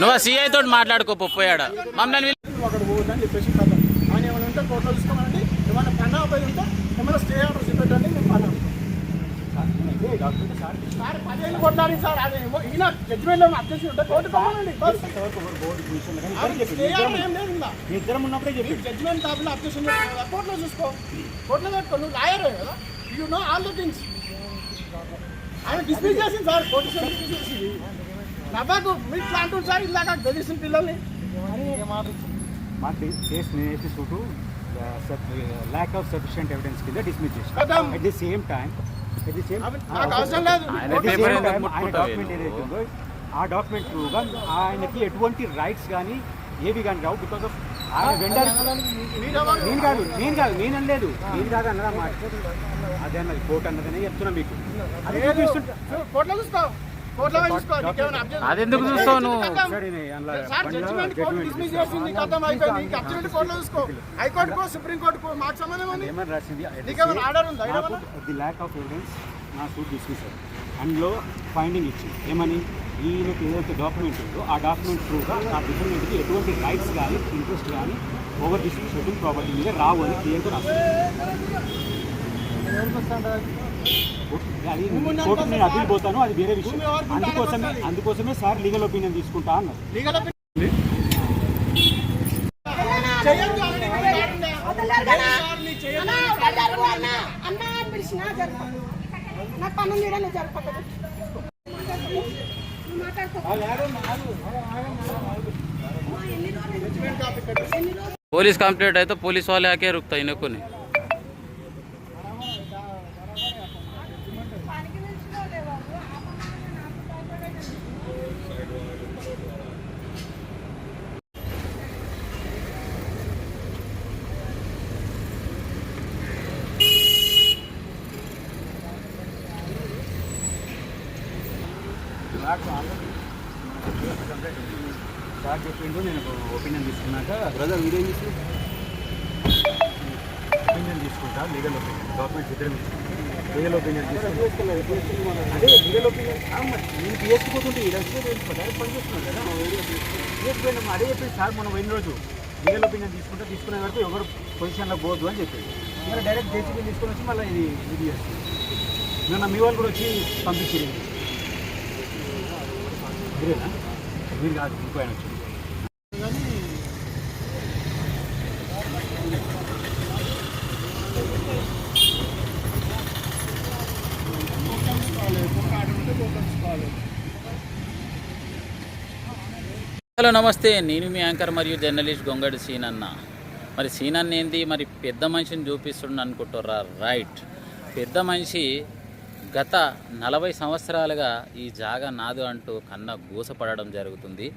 నువ్వు సిఐ తోటి మాట్లాడుకో పోయాడ మమ్మల్ని పిలి- అక్కడ పోవద్దని చెప్పేసి కథ ఆయన ఏమైనా ఉంటే కోర్టులో తీసుకోమండి ఏమైనా పండగ పోయి ఉంటే ఏమైనా స్టే ఆర్డర్స్ పెట్టండి మేము పండుగ సార్ పదిహేను కొట్లాడి సార్. అది ఏమో ఈయన జడ్జిమెంట్ ఏమో అబ్జెక్షన్ ఉంటే కోర్టు కమ్మానండి బస్ స్టే ఆర్డర్ ఏం లేదు ఇంకా ఇద్దరం ఉన్నప్పుడే చెప్పి జడ్జిమెంట్ కాకుండా అబ్జెక్షన్ కోర్టులో చూసుకో. కోర్టులో పెట్టుకో నువ్వు లాయర్ కదా. You know all the things ఆయన డిస్మిస్ చేసింది సార్ డిస్మిస్ చేసింది. నవ్వాకు మీరు ఇట్లా అంటుంది సార్ ఇలాగా తెలిసిన పిల్లల్ని. మా కేసు నేనైతే చూటు ల్యాక్ ఆఫ్ సఫిషియంట్ ఎవిడెన్స్ కింద డిస్మిస్ చేసి. At the same time at the same అవసరం లేదు. డాక్యుమెంట్? ఏదైతే ఆ డాక్యుమెంట్ త్రూగా ఆయనకి ఎటువంటి రైట్స్ కానీ ఏవి కానీ రావు బికాస్ ఆఫ్ వెండర్? నేను కాదు నేను కాదు నేను అనలేదు. నేను కాదు అన్నదా మాట. అదే అన్నది కోర్టు అన్నదనే చెప్తున్నా మీకు. అది లేదు. చూపిస్తుంటా కోర్టులో చూసుకో కోర్టులో పోయి చూసుకో నీకేమైనా objection- అది ఎందుకు చూస్తావు నువ్వు? ది ల్యాక్ ఆఫ్ ఎవిడెన్స్ నా సూట్ డిస్మిస్ అందులో ఫైండింగ్ ఇచ్చి ఏమని? ఈయనకి ఏదైతే డాక్యుమెంట్ ఉందో ఆ డాక్యుమెంట్ త్రూగా ఆ డిఫరెంట్కి ఎటువంటి రైట్స్ కానీ ఇంట్రెస్ట్ కానీ ఓవర్ డిస్ట్రిబ్యూషన్ ప్రాపర్టీ మీద రావు అని క్లియర్గా రాస్తుంది అది కోర్టు నేను అప్పీల్ పోతాను అది వేరే విషయం. అందుకోసమే? అందుకోసమే సార్ లీగల్ ఒపీనియన్ తీసుకుంటా అన్నారు. నీకు మాట్లాడిందా? వదలరు పోలీస్ కంప్లైంట్ అయితే పోలీస్ వాళ్ళే ఆకే రుకుతాయి ఇనకుని పనికి పిలిచినా చెప్పిండు నేను ఒపీనియన్ తీసుకున్నాక బ్రదర్ మీరేం చేసి ఒపీనియన్ తీసుకుంటా లీగల్ ఒపీనియన్ గవర్నమెంట్ ఇద్దరం లీగల్ ఒపీనియన్ అదే లీగల్ ఒపీనియన్ నేను పిఎస్కి పోతుంటే ఈ రస్తే డైరెక్ట్ పని చేస్తున్నాను కదా. పిఎస్కి పోయినా అదే చెప్పింది సార్ మనం పోయిన రోజు లీగల్ ఒపీనియన్ తీసుకుంటే తీసుకునే వరకు ఎవరు పొజిషన్లో పోదు అని చెప్పింది. ఇంకా డైరెక్ట్ జేసీబీ తీసుకొని వచ్చి మళ్ళీ ఇది ఇది చేస్తుంది నిన్న మీ వాళ్ళు కూడా వచ్చి పంపించారు. మీరేనా? మీరు కాదు ఇంకో ఆయన వచ్చింది హలో నమస్తే. నేను మీ యాంకర్ మరియు జర్నలిస్ట్ గొంగడి సీనన్న. మరి సీనన్న ఏంది మరి పెద్ద మనిషిని చూపిస్తుండ అనుకుంటారా రైట్. పెద్ద మనిషి గత నలభై సంవత్సరాలుగా ఈ జాగా నాదు అంటూ కన్న గూసపడడం జరుగుతుంది.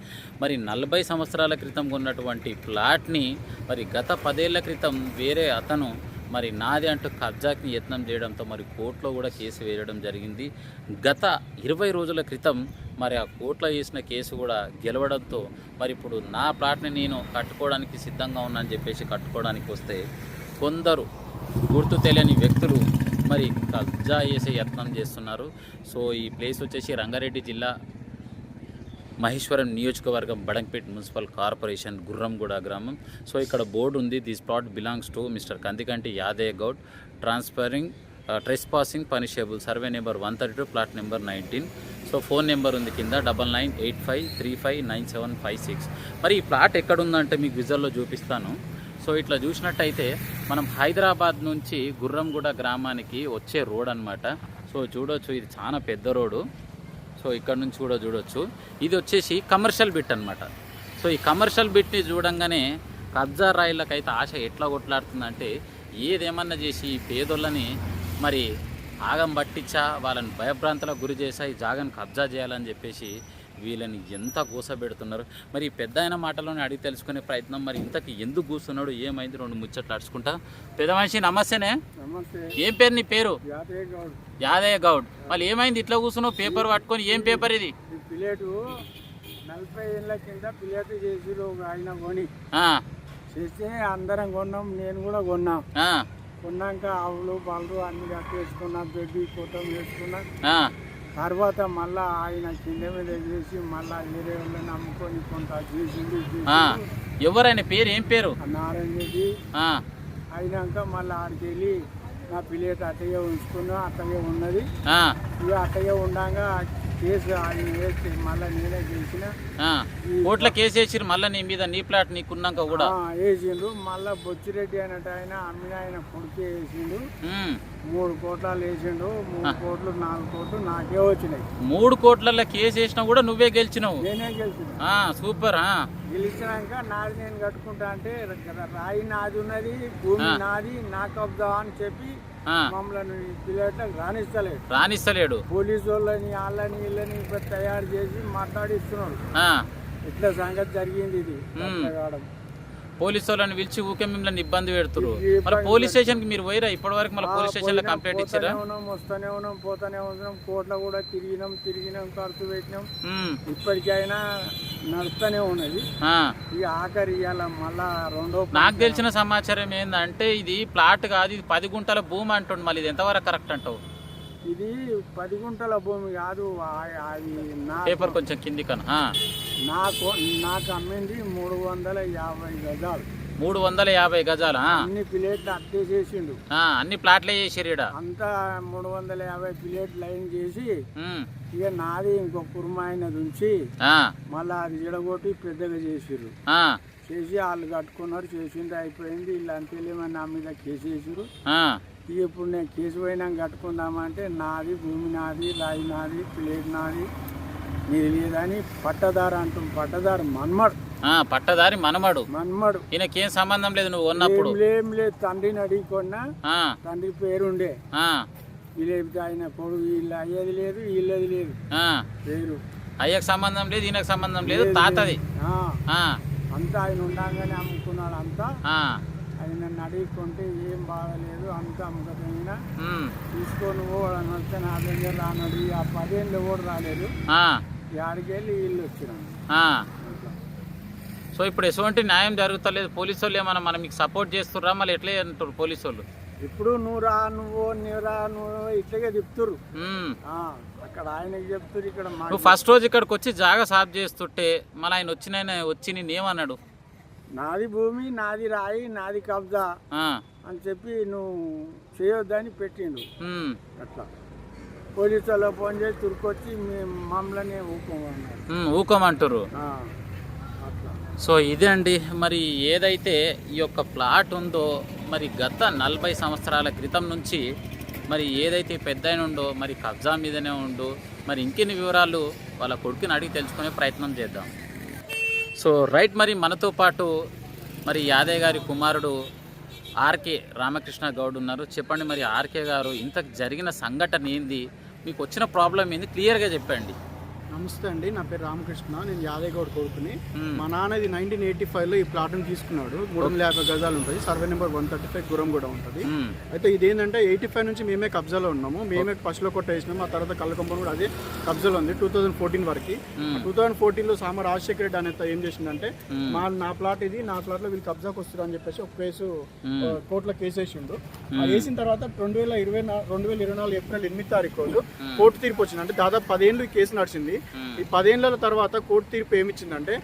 మరి నలభై సంవత్సరాల క్రితం ఉన్నటువంటి ప్లాట్ని మరి గత పదేళ్ళ క్రితం వేరే అతను మరి నాది అంటూ కబ్జాకి యత్నం చేయడంతో మరి కోర్టులో కూడా కేసు వేయడం జరిగింది. గత ఇరవై రోజుల క్రితం మరి ఆ కోర్టులో చేసిన కేసు కూడా గెలవడంతో మరి ఇప్పుడు నా ప్లాట్ని నేను కట్టుకోవడానికి సిద్ధంగా ఉన్నానని చెప్పేసి కట్టుకోవడానికి వస్తే కొందరు గుర్తు తెలియని వ్యక్తులు మరి కబ్జా చేసే యత్నం చేస్తున్నారు. సో ఈ ప్లేస్ వచ్చేసి రంగారెడ్డి జిల్లా మహేశ్వరం నియోజకవర్గం బడంపేట్ మున్సిపల్ కార్పొరేషన్ గుర్రంగూడ గ్రామం. సో ఇక్కడ బోర్డు ఉంది. This plot belongs to mister Kandikanti Yadaiah Goud. Transferring trespassing punishable survey number one thirty two plot number nineteen. So phone number ఉంది కింద double nine eight five three five nine seven five six. మరి ఈ plot ఎక్కడుందంటే మీకు విజువల్లో చూపిస్తాను. So ఇట్లా చూసినట్టయితే మనం హైదరాబాద్ నుంచి గుర్రంగూడ గ్రామానికి వచ్చే రోడ్ అన్నమాట. సో చూడొచ్చు. ఇది చాలా పెద్ద రోడ్డు. సో ఇక్కడ నుంచి కూడా చూడొచ్చు. ఇది వచ్చేసి కమర్షియల్ బిట్ అన్నమాట. సో ఈ కమర్షియల్ బిట్ని చూడంగానే కబ్జా రాయిలకైతే ఆశ ఎట్లా కొట్లాడుతుందంటే ఏదేమన్నా చేసి ఈ పేదోళ్ళని మరి ఆగం పట్టించా వాళ్ళని భయభ్రాంతులకు గురి చేసా ఈ జాగాను కబ్జా చేయాలని చెప్పేసి వీళ్ళని ఎంత కూసబెడుతున్నారు మరి పెద్ద ఆయన మాటలోనే అడిగి తెలుసుకునే ప్రయత్నం మరి ఇంతకి ఎందుకు కూస్తున్నాడు ఏమైంది? రెండు ముచ్చట్లు అడుచుకుంటా పెద్ద మనిషి నమస్తేనే. నమస్తే. ఏం పేరు నీ పేరు? యాదయ్య గౌడ్. మళ్ళీ ఏమైంది? ఇట్లా కూర్చున్నావు పేపర్ పట్టుకొని ఏం పేపర్ ఇది? నలభై ఏళ్ళ కింద చేసి ఆయన కొని. చేస్తే అందరం కొన్నాం నేను కూడా కొన్నా. కొన్నాక ఆవులు పాలు అన్ని కట్టేసుకున్నా బెడ్డి కుట్టం వేసుకున్నా. తర్వాత మళ్ళా ఆయన కింద మీద చేసి మళ్ళా వేరే వాళ్ళని అమ్ముకొని కొంత చేసింది ఎవరైనా పేరు ఏం పేరు? నారాయణ రెడ్డి. అయినాక మళ్ళీ ఆడికి వెళ్ళి నా పిల్లట అట్టయ్య ఉంచుకున్నా అట్టయ్య ఉన్నది. ఇక అట్టయ్య ఉండగా కేసు ఆయన వేసి మళ్ళీ నేనే. కోట్ల కేసు వేసిరు మళ్ళీ నీ మీద నీ ప్లాట్ నీకున్నాక కూడా వేసిండు మళ్ళా బొచ్చిరెడ్డి అన్నట్టు ఆయన అమ్మిన ఆయన కొడుకే వేసిండు. మూడు కోట్లాలు వేసిండు మూడు కోట్లు నాలుగు కోట్లు నాకే వచ్చినాయి మూడు కోట్లలో కేసు వేసినా కూడా నువ్వే గెలిచినావు నేనే గెలిచిన ఆ, సూపర్ ఆ. గెలిచినాక నాది నేను కట్టుకుంటా అంటే రాయి నాది ఉన్నది భూమి. నాది నా కబ్జా అని చెప్పి మమ్మల్ని పిల్లలకు రాణిస్తలేదు రానిస్తలేడు పోలీసు వాళ్ళని వాళ్ళని వీళ్ళని తయారు చేసి మాట్లాడిస్తున్నారు ఆ, ఇట్లా సంగతి జరిగింది ఇది. పోలీసు వాళ్ళని పిలిచి ఊకే మిమ్మల్ని ఇబ్బంది పెడుతురు మరి పోలీస్ స్టేషన్కి మీరు పోయిరా? ఇప్పటి వరకు మళ్ళీ పోలీస్ స్టేషన్లో కంప్లైంట్ ఇచ్చారా? ఉన్నాం వస్తానే ఉన్నాం పోతానే ఉన్నాం. కోట్ల కూడా తిరిగినాం తిరిగినాం ఖర్చు పెట్టినాం. ఇప్పటికైనా నడుస్తూనే ఉన్నది. ఇక ఆఖరి మళ్ళా రెండో నాకు తెలిసిన సమాచారం ఏందంటే ఇది ప్లాట్ కాదు ఇది పది గుంటల భూమి అంటుండు మళ్ళీ ఇది ఎంతవరకు కరెక్ట్ అంటావు? ఇది పది గుంటల భూమి కాదు అది నా పేపర్ కొంచెం కింది కన్నా నాకు నాకు అమ్మింది మూడు వందల యాభై గజాలు. మూడు వందల యాభై గజాలు. అన్ని ప్లేట్లు అట్టే చేసిండు. అన్ని ప్లాట్లే చేసారు ఈడ. అంతా మూడు వందల యాభై ప్లేట్ లైన్ చేసి ఇక నాది ఇంకో కుర్మాయినది ఉంచి మళ్ళీ అది విడగొట్టి పెద్దగా చేసిర్రు. చేసి వాళ్ళు కట్టుకున్నారు చేసింది అయిపోయింది. వీళ్ళు అంతేలేమని నా మీద కేసు ఇప్పుడు నేను కేసు పోయినాక కట్టుకుందామంటే నాది భూమి నాది రాయి నాది ప్లేట్ నాది నీది లేదని పట్టదారు అంటాం పట్టదారు మన్మడు. పట్టదారి మనమడు. మన్మడు. ఈయనకేం సంబంధం లేదు నువ్వు ఉన్నప్పుడు. ఏం లేదు తండ్రిని అడిగికొన్నా తండ్రి పేరుండే. ఆ, వీళ్ళు ఆయన కొడుకు వీళ్ళు అయ్యేది లేదు వీళ్ళది లేదు. పేరు. అయ్యకు సంబంధం లేదు ఈయనకు సంబంధం లేదు తాతది. అంతా ఆయన ఉండగానే అమ్ముకున్నాడు అంతా. ఆయన నన్ను అడిగికుంటే ఏం బాగలేదు అంతా అమ్ముకపోయినా. ఉమ్, తీసుకొని పోవడం వస్తే నా దగ్గర రానడు. ఆ పదేళ్ళు కూడా రాలేదు. ఆ, ఆడికెళ్ళి వీళ్ళు వచ్చినాను. సో ఇప్పుడు ఎటువంటి న్యాయం జరుగుతలేదు. పోలీసు వాళ్ళు ఏమన్నా మనం మీకు సపోర్ట్ చేస్తుర్రా? మళ్ళీ ఎట్లే అంటారు పోలీసు వాళ్ళు ఇప్పుడు నువ్వు రా నువ్వు నువ్వు రా నువ్వు ఇట్లాగే చెప్తురు. ఆ, అక్కడ ఆయనకి చెప్తురు ఇక్కడ మాకు నువ్వు ఫస్ట్ రోజు ఇక్కడికి వచ్చి జాగా సాఫ్ చేస్తుంటే మళ్ళీ ఆయన వచ్చిన ఆయన వచ్చి నేనేమన్నాడు నాది భూమి నాది రాయి నాది కబ్జా ఆ, అని చెప్పి నువ్వు చేయొద్దని పెట్టిండు అట్లా. పోలీసు వాళ్ళు ఫోన్ చేసి తురుకొచ్చి మేము మమ్మల్ని ఊపుకోమన్నారు ఉమ్, ఊకోమంటారు ఆ, సో ఇదే అండి. మరి ఏదైతే ఈ యొక్క ప్లాట్ ఉందో మరి గత నలభై సంవత్సరాల క్రితం నుంచి మరి ఏదైతే పెద్ద ఉందో మరి కబ్జా మీదనే ఉండు మరి ఇంకెన్ని వివరాలు వాళ్ళ కొడుకుని అడిగి తెలుసుకునే ప్రయత్నం చేద్దాం. సో రైట్ మరి మనతో పాటు మరి యాదయ్య గారి కుమారుడు ఆర్కే రామకృష్ణ గౌడ్ ఉన్నారు. చెప్పండి మరి ఆర్కే గారు ఇంత జరిగిన సంఘటన ఏంది? మీకు వచ్చిన ప్రాబ్లం ఏంది? క్లియర్గా చెప్పండి. నమస్తే అండి నా పేరు రామకృష్ణ నేను యాదయ్య గౌడ్ కొడుకుని. మ్మ్. మా నాన్న ఇది నైన్టీన్ ఎయిటీ ఫైవ్లో ఈ ప్లాట్ని తీసుకున్నాడు. మూడు వందల యాభై గజాలు ఉంటుంది survey number one thirty five Guram కూడా ఉంటుంది. అయితే ఇదేంటంటే ఎయిటీ ఫైవ్ నుంచి మేమే కబ్జాలో ఉన్నాము. మేమే ఫస్ట్లో కొట్ట వేసినాము ఆ తర్వాత కళ్ళకంపం కూడా అదే కబ్జాలో ఉంది టూ థౌసండ్ ఫోర్టీన్ వరకు. టూ థౌసండ్ ఫోర్టీన్లో సామ రాజశేఖర రెడ్డి అనే ఏం చేసిందంటే మా నా ప్లాట్ ఇది నా ప్లాట్లో వీళ్ళు కబ్జాకి వస్తారు అని చెప్పేసి ఒక కేసు కోర్టులో కేసు వేసిండు ఆ వేసిన తర్వాత రెండు వేల ఇరవై నా- రెండు వేల ఇరవై నాలుగు ఏప్రిల్ ఎనిమిది తారీఖు రోజు కోర్టు తీర్పు వచ్చింది. అంటే దాదాపు పదేళ్ళు కేసు నడిచింది. ఈ పదేళ్ళ తర్వాత కోర్టు తీర్పు ఏమిచ్చిందంటే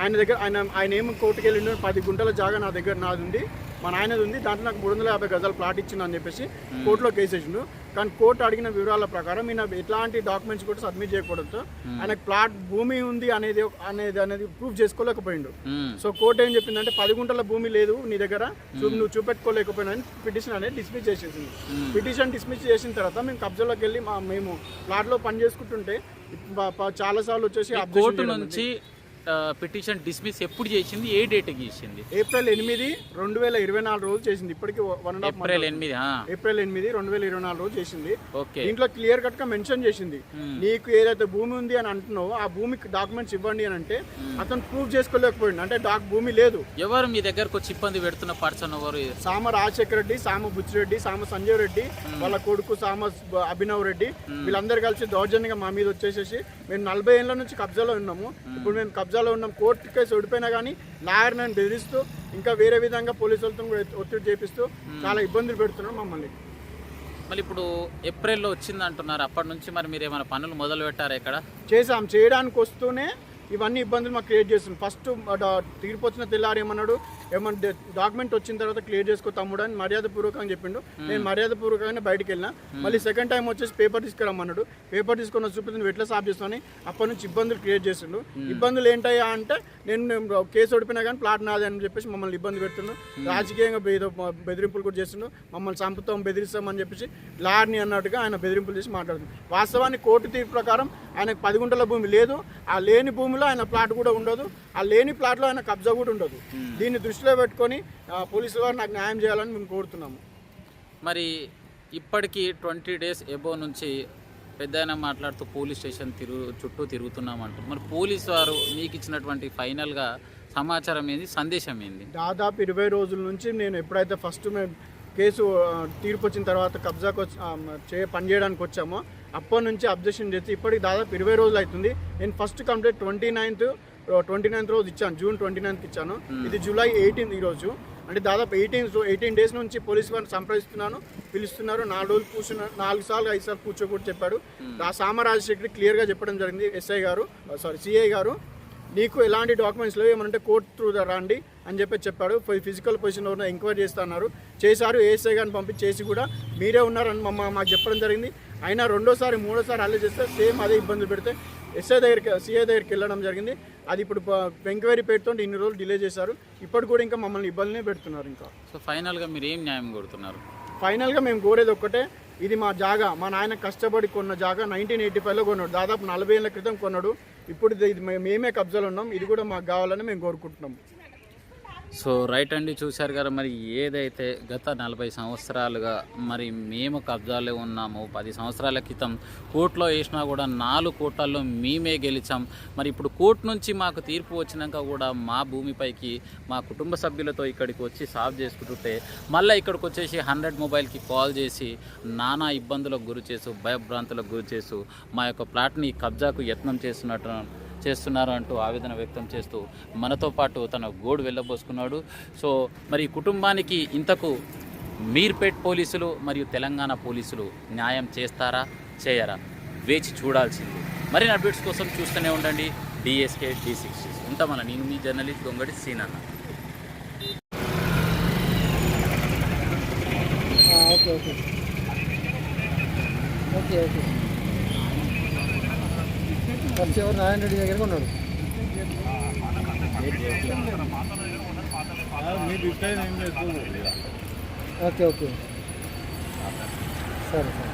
ఆయన దగ్గర ఆయన ఆయన ఏం కోర్టుకి వెళ్ళిండు పది గుంటల జాగా నా దగ్గర నాది ఉంది మా నాయనది ఉంది దాంట్లో నాకు మూడు వందల యాభై గజాలు ప్లాట్ ఇచ్చింది అని చెప్పేసి కోర్టులో కేసు వేసిండు. కానీ కోర్టు అడిగిన వివరాల ప్రకారం ఈయన ఎట్లాంటి డాక్యుమెంట్స్ కూడా సబ్మిట్ చేయకూడదు ఆయనకు ప్లాట్ భూమి ఉంది అనేది అనేది అనేది ప్రూఫ్ చేసుకోలేకపోయిండు. సో కోర్టు ఏం చెప్పిందంటే పది గుంటల భూమి లేదు నీ దగ్గర నువ్వు చూపెట్టుకోలేకపోయినా పిటిషన్ అనేది డిస్మిస్ చేసేసింది పిటిషన్ డిస్మిస్ చేసిన తర్వాత మేము కబ్జాలోకి వెళ్ళి మా మేము ప్లాట్లో పని చేసుకుంటుంటే చాలా సార్లు వచ్చేసి కోర్టు నుంచి పిటిషన్ డిస్మిస్ ఎప్పుడు చేసింది? ఏ డేట్కి చేసింది? ఏప్రిల్ ఎనిమిది రెండు వేల ఇరవై నాలుగు రోజు చేసింది. ఇప్పటికి వన్ అండ్ ఏప్రిల్ ఎనిమిది ఏప్రిల్ ఎనిమిది రెండు వేల ఇరవై నాలుగు రోజు చేసింది. ఓకే. దీంట్లో క్లియర్ కట్గా మెన్షన్ చేసింది. నీకు ఏదైతే భూమి ఉంది అని అంటున్నావో ఆ భూమికి డాక్యుమెంట్స్ ఇవ్వండి అని అంటే అతను ప్రూవ్ చేసుకోలేకపోయింది అంటే డాక్ భూమి లేదు. ఎవరు మీ దగ్గరకు వచ్చి ఇబ్బంది పెడుతున్న పర్సన్ ఎవరు? సామ రాజశేఖర రెడ్డి సామ బుచ్చిరెడ్డి సామ సంజయ్ రెడ్డి వాళ్ళ కొడుకు సామ అభినవ్ రెడ్డి వీళ్ళందరూ కలిసి దౌర్జన్యంగా మా మీద వచ్చేసేసి మేము నలభై ఏళ్ళ నుంచి కబ్జాలో ఉన్నాము. ఇప్పుడు మేము కబ్జాలో ఉన్నాం కోర్టు కేసు ఓడిపోయినా కానీ లాయర్ నన్ను బెదిరిస్తూ ఇంకా వేరే విధంగా పోలీసులతో ఒత్తిడి చేపిస్తూ చాలా ఇబ్బందులు పెడుతున్నాం మమ్మల్ని. మళ్ళీ ఇప్పుడు ఏప్రిల్లో వచ్చింది అంటున్నారు అప్పటి నుంచి మరి మీరు ఏమైనా పనులు మొదలు పెట్టారా ఇక్కడ? చేసాం చేయడానికి వస్తూనే ఇవన్నీ ఇబ్బందులు మాకు క్రియేట్ చేస్తుంది ఫస్ట్ తీర్పు వచ్చిన తెల్లారి ఏమన్నాడు ఏమన్నా డాక్యుమెంట్ వచ్చిన తర్వాత క్లియర్ చేసుకో తమ్ముడు అని మర్యాద పూర్వకంగా చెప్పిండు. నేను మర్యాద పూర్వకంగానే బయటికి వెళ్ళినా. మళ్ళీ సెకండ్ టైం వచ్చేసి పేపర్ తీసుకురమ్మన్నాడు. పేపర్ తీసుకొని వచ్చి చూపిస్తుంది ఎట్లా సాఫ్ చేస్తామని అప్పటి నుంచి ఇబ్బందులు క్రియేట్ చేసిండు. ఇబ్బందులు ఏంటయ్యా అంటే నేను కేసు ఓడిపోయినా కానీ ప్లాట్ నాది అని చెప్పేసి మమ్మల్ని ఇబ్బంది పెడుతుండు. రాజకీయంగా బెదిరింపులు కూడా చేస్తుండు మమ్మల్ని చంపుతాం బెదిరిస్తామని చెప్పేసి లార్ని అన్నట్టుగా ఆయన బెదిరింపులు చేసి మాట్లాడుతుంది వాస్తవానికి కోర్టు తీర్పు ప్రకారం ఆయనకు పది గుంటల భూమి లేదు. ఆ లేని భూమిలో ఆయన ప్లాట్ కూడా ఉండదు. ఆ లేని ప్లాట్లో ఆయన కబ్జా కూడా ఉండదు. దీన్ని దృష్టిలో పెట్టుకొని పోలీసులు వారు నాకు న్యాయం చేయాలని మేము కోరుతున్నాము. మరి ఇప్పటికీ ట్వంటీ డేస్ ఎబో నుంచి పెద్ద మాట్లాడుతూ పోలీస్ స్టేషన్ తిరుగు చుట్టూ తిరుగుతున్నాం అంటారు మరి పోలీస్ వారు మీకు ఇచ్చినటువంటి ఫైనల్గా సమాచారం ఏంది సందేశం ఏంది? దాదాపు ఇరవై రోజుల నుంచి నేను ఎప్పుడైతే ఫస్ట్ మేము కేసు తీర్పు వచ్చిన తర్వాత కబ్జాకు వచ్చి చే పని చేయడానికి వచ్చామో అప్పటి నుంచి అబ్జెక్షన్ చేసి ఇప్పటికి దాదాపు ఇరవై రోజులు అవుతుంది. నేను first complete twenty ninth twenty ninth రోజు ఇచ్చాను. జూన్ ట్వంటీ నైన్త్ ఇచ్చాను. ఇది జూలై ఎయిటీన్త్ ఈరోజు అంటే దాదాపు ఎయిటీన్ ఎయిటీన్ డేస్ నుంచి పోలీస్ వారిని సంప్రదిస్తున్నాను పిలుస్తున్నారు. నాలుగు రోజులు కూర్చున్నారు నాలుగు సార్లు ఐదు సార్లు కూర్చోకూడదు చెప్పాడు. ఆ సామరాజశేఖర్ క్లియర్గా చెప్పడం జరిగింది. ఎస్ఐ గారు సారీ సిఐ గారు నీకు ఎలాంటి డాక్యుమెంట్స్ లేవు ఏమంటే కోర్టు త్రూ రండి అని చెప్పి చెప్పాడు. ఫిజికల్ పొజిషన్లో ఉన్న ఎంక్వైరీ చేస్తున్నారు చేశారు ఏఎస్ఐ గారిని పంపించి చేసి కూడా మీరే ఉన్నారని మమ్మ మాకు చెప్పడం జరిగింది. అయినా రెండోసారి మూడోసారి అల్లె చేస్తే సేమ్ అదే ఇబ్బందులు పెడితే ఎస్ఐ దగ్గరికి సిఐ దగ్గరికి వెళ్ళడం జరిగింది. అది ఇప్పుడు ఎంక్వైరీ పెడుతుంటే ఇన్ని రోజులు డిలే చేశారు. ఇప్పుడు కూడా ఇంకా మమ్మల్ని ఇబ్బందినే పెడుతున్నారు ఇంకా. సో ఫైనల్గా మీరు ఏం న్యాయం కోరుతున్నారు? ఫైనల్గా మేము కోరేది ఒక్కటే ఇది మా జాగా మా నాయన కష్టపడి కొన్న జాగా నైన్టీన్ ఎయిటీ ఫైవ్లో కొన్నాడు. దాదాపు నలభై ఏళ్ళ క్రితం కొన్నాడు. ఇప్పుడు ఇది మేమే కబ్జాలో ఉన్నాం. ఇది కూడా మాకు కావాలని మేము కోరుకుంటున్నాం. సో రైట్ అండి చూశారు కదా మరి ఏదైతే గత నలభై సంవత్సరాలుగా మరి మేము కబ్జాలో ఉన్నాము పది సంవత్సరాల క్రితం కోర్టులో వేసినా కూడా నాలుగు కోట్లలో మేమే గెలిచాం. మరి ఇప్పుడు కోర్టు నుంచి మాకు తీర్పు వచ్చినాక కూడా మా భూమిపైకి మా కుటుంబ సభ్యులతో ఇక్కడికి వచ్చి సాఫ్ చేసుకుంటుంటే మళ్ళీ ఇక్కడికి వచ్చేసి హండ్రెడ్ మొబైల్కి కాల్ చేసి నానా ఇబ్బందులకు గురి చేసు భయభ్రాంతులకు గురి చేసు మా యొక్క ప్లాట్ని కబ్జాకు యత్నం చేస్తున్నట్టు చేస్తున్నారు అంటూ ఆవేదన వ్యక్తం చేస్తూ మనతో పాటు తన గోడు వెళ్ళబోసుకున్నాడు. సో మరి కుటుంబానికి ఇంతకు మీర్పేట్ పోలీసులు మరియు తెలంగాణ పోలీసులు న్యాయం చేస్తారా చేయరా? వేచి చూడాల్సింది. మరిన్ని అప్డేట్స్ కోసం చూస్తూనే ఉండండి. డిఎస్కే డి సిక్స్ ఉంటామన్న నేను మీ జర్నలిస్ట్ గొంగడి సీనన్న. Okay okay okay okay first ఎవరు నారాయణ రెడ్డి దగ్గర ఉన్నాడు. Okay okay. సరే సరే.